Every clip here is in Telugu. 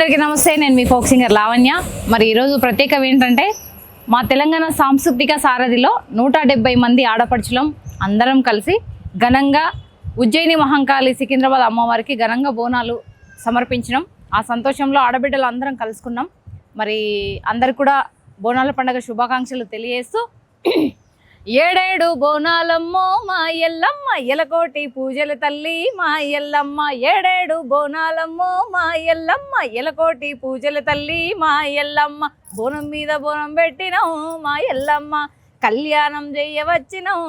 అందరికీ నమస్తే నేను మీ ఫోక్ సింగర్ లావణ్య. మరి ఈరోజు ప్రత్యేకం ఏంటంటే మా తెలంగాణ సాంస్కృతిక సారథిలో నూట డెబ్బై మంది ఆడపడుచులం అందరం కలిసి ఘనంగా ఉజ్జయిని మహంకాళి సికింద్రాబాద్ అమ్మవారికి ఘనంగా బోనాలు సమర్పించడం ఆ సంతోషంలో ఆడబిడ్డలు అందరం కలుసుకున్నాం. మరి అందరు కూడా బోనాల పండుగ శుభాకాంక్షలు తెలియజేస్తూ ఏడేడు బోనాలమ్మో మా ఎల్లమ్మ ఎలకోటి పూజల తల్లి మా ఎల్లమ్మ. ఏడేడు బోనాలమ్మో మా ఎల్లమ్మ ఎలకోటి పూజల తల్లి మా ఎల్లమ్మ. బోనం మీద బోనం పెట్టినాం మా ఎల్లమ్మ. కళ్యాణం చెయ్యవచ్చినాం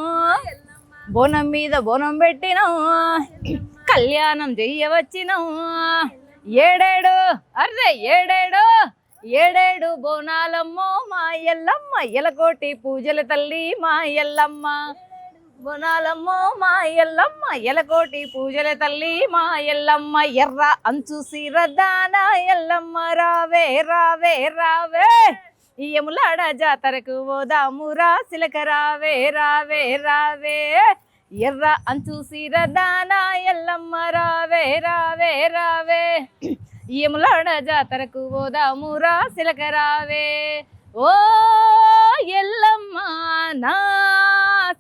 బోనం మీద బోనం పెట్టినాం కళ్యాణం చేయవచ్చినాం ఏడేడు అరే ఏడేడు. ఏడేడు బోనాలమ్మో మా ఎల్లమ్మ ఎలకోటి పూజల తల్లి మా ఎల్లమ్మ. బోనాలమ్మో మా ఎల్లమ్మ ఎలకోటి పూజల తల్లి మా ఎల్లమ్మ. ఎర్ర అంచు సిరదాన ఎల్లమ్మ రావే రావే రావే. ఈ జాతరకు పోదామురా సిలక రావే రావే రావే. ఎర్ర అంచు సిరదాన ఎల్లమ్మ రావే రావే రావే. యములాడ జాతరకు పోదామురా సిలక రావే ఓ ఎల్లమ్మ నా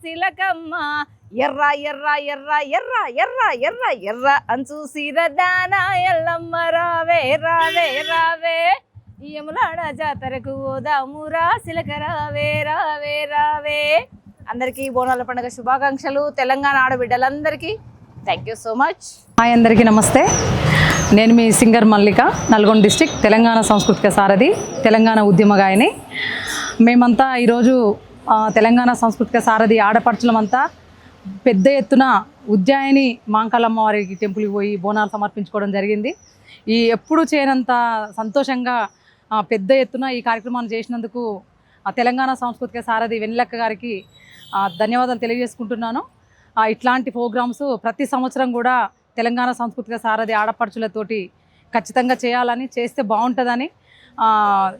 సిలకమ్మ ఎర్ర ఎర్ర ఎర్ర ఎర్ర ఎర్ర ఎర్ర ఎర్ర అంచు సిరదాన ఎల్లమ్మ రావే రావే రావే. యములాడ జాతరకు పోదామురా సిలక రావే రావే రావే. అందరికీ బోనాల పండుగ శుభాకాంక్షలు. Telangana ఆడబిడ్డలందరికీ thank you so much hi అందరికీ నమస్తే. నేను మీ సింగర్ మల్లిక నల్గొండ డిస్టిక్ తెలంగాణ సాంస్కృతిక సారథి తెలంగాణ ఉద్యమగాయని. మేమంతా ఈరోజు తెలంగాణ సాంస్కృతిక సారథి ఆడపడుచులమంతా పెద్ద ఎత్తున ఉజ్జాయిని మాంకాలమ్మ వారికి టెంపుల్కి పోయి బోనాలు సమర్పించుకోవడం జరిగింది. ఈ ఎప్పుడు చేయనంత సంతోషంగా పెద్ద ఎత్తున ఈ కార్యక్రమాన్ని చేసినందుకు ఆ తెలంగాణ సాంస్కృతిక సారథి వెన్నెలక్క గారికి ధన్యవాదాలు తెలియజేసుకుంటున్నాను. ఇట్లాంటి ప్రోగ్రామ్స్ ప్రతి సంవత్సరం కూడా తెలంగాణ సాంస్కృతిక సారథి ఆడపడుచులతోటి ఖచ్చితంగా చేయాలని చేస్తే బాగుంటుందని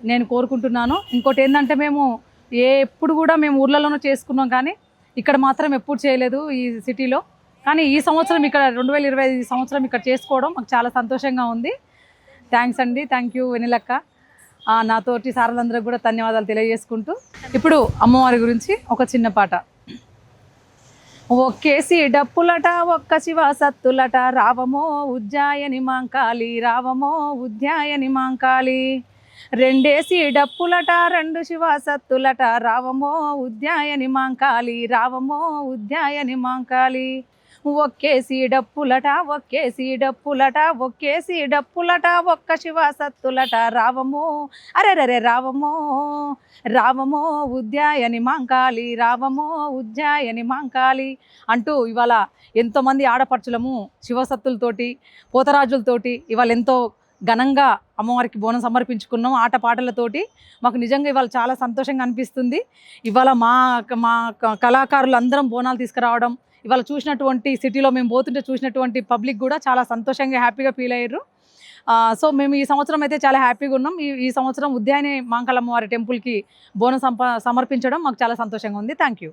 నేను కోరుకుంటున్నాను. ఇంకోటి ఏంటంటే మేము ఏ ఎప్పుడు కూడా మేము ఊర్లలోనూ చేసుకున్నాం కానీ ఇక్కడ మాత్రం ఎప్పుడు చేయలేదు ఈ సిటీలో. కానీ ఈ సంవత్సరం ఇక్కడ రెండు వేల ఇరవై ఐదు సంవత్సరం ఇక్కడ చేసుకోవడం మాకు చాలా సంతోషంగా ఉంది. థ్యాంక్స్ అండి. థ్యాంక్ యూ వెనిలక్క. నాతోటి సారలందరికీ కూడా ధన్యవాదాలు తెలియజేసుకుంటూ. ఇప్పుడు అమ్మవారి గురించి ఒక చిన్న పాట. ఒక్కేసి డప్పులట ఒక్క శివ సత్తులట. రావమో ఉజ్జాయని మాంకాలి రావమో ఉజ్జాయని మాంకాలి రెండేసి డప్పులట రెండు శివ సత్తులట. రావమో ఉద్యాయని మాంకాలి రావమో ఉద్యాయని మాంకాలి ఒక్కేసి డప్పులట ఒక్కేసి డప్పులట ఒక్కేసి డప్పులట ఒక్క శివ సత్తులట రావమో. అరెరరే రావము. రావము ఉద్యాయని మాంకాలి రావము ఉద్యాయని మాంకాలి అంటూ ఇవాళ ఎంతోమంది ఆడపడుచులము శివసత్తులతోటి పోతరాజులతోటి ఇవాళ ఎంతో ఘనంగా అమ్మవారికి బోనం సమర్పించుకున్నాం ఆట పాటలతోటి. మాకు నిజంగా ఇవాళ చాలా సంతోషంగా అనిపిస్తుంది. ఇవాళ మా మా కళాకారులు అందరం బోనాలు తీసుకురావడం ఇవాళ చూసినటువంటి సిటీలో మేము పోతుంటే చూసినటువంటి పబ్లిక్ కూడా చాలా సంతోషంగా హ్యాపీగా ఫీల్ అయ్యారు. సో మేము ఈ సంవత్సరం అయితే చాలా హ్యాపీగా ఉన్నాం. ఈ ఈ సంవత్సరం ఉద్యాని మాంకలమ్మ వారి టెంపుల్కి బోనం సంప సమర్పించడం మాకు చాలా సంతోషంగా ఉంది. Thank you.